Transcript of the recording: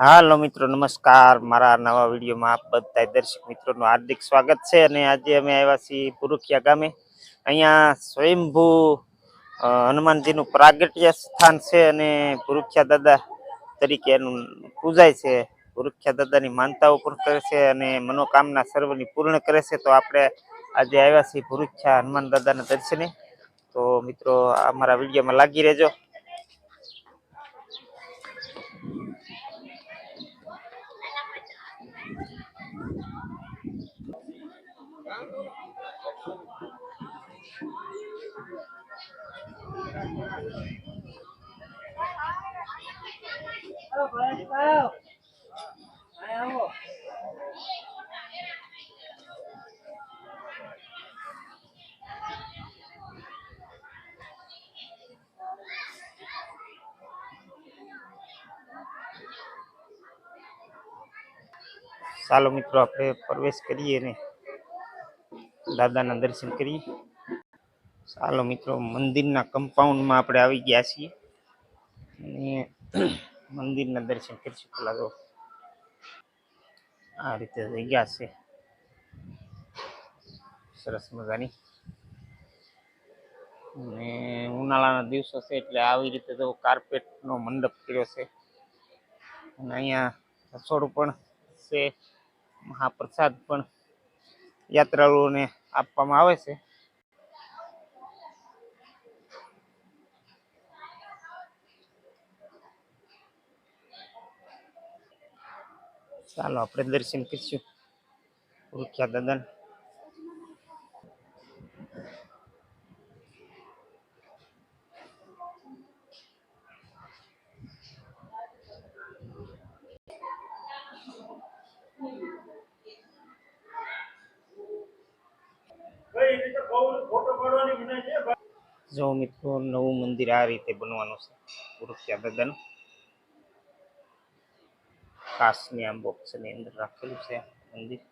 હાલો મિત્રો, નમસ્કાર. મારા નવા વિડીયોમાં આપ બધા દર્શક મિત્રોનું હાર્દિક સ્વાગત છે અને આજે અમે આવ્યા છીએ પુરુખિયા ગામે. અહીંયા સ્વયંભૂ હનુમાનજીનું પ્રાગટ્ય સ્થાન છે અને પુરુખિયા દાદા તરીકે એનું પૂજાય છે. પુરુખિયા દાદાની માનતાઓ પણ કરે છે અને મનોકામના સર્વની પૂર્ણ કરે છે. તો આપણે આજે આવ્યા છીએ પુરુખિયા હનુમાન દાદાના દર્શને. તો મિત્રો આ મારા વિડીયોમાં લાગી રહેજો. ચાલો મિત્રો, આપણે પ્રવેશ કરીએ ને. દાદાના દર્શન કરીએ. ચાલો મિત્રો, મંદિરના કમ્પાઉન્ડમાં આપણે આવી ગયા છીએ. અને મંદિરના દર્શન કરીશું પેલા તો. આ રીતે જગ્યા છે. સરસ મજાની. અને ઉનાળાના દિવસો છે એટલે આવી રીતે તો કાર્પેટનો મંડપ કર્યો છે. અને અહીંયા રસોડું પણ છે. મહાપ્રસાદ પણ યાત્રાળુઓને આપવામાં આવે છે. ચાલો આપણે દર્શન કરીશું. રૂખ્યા દાદા જો મિત્રો, નવું મંદિર આ રીતે બનવાનું છે. ગુરુખ્યા દાદાનું કાશની આમ બોક્સની અંદર રાખેલું છે મંદિર.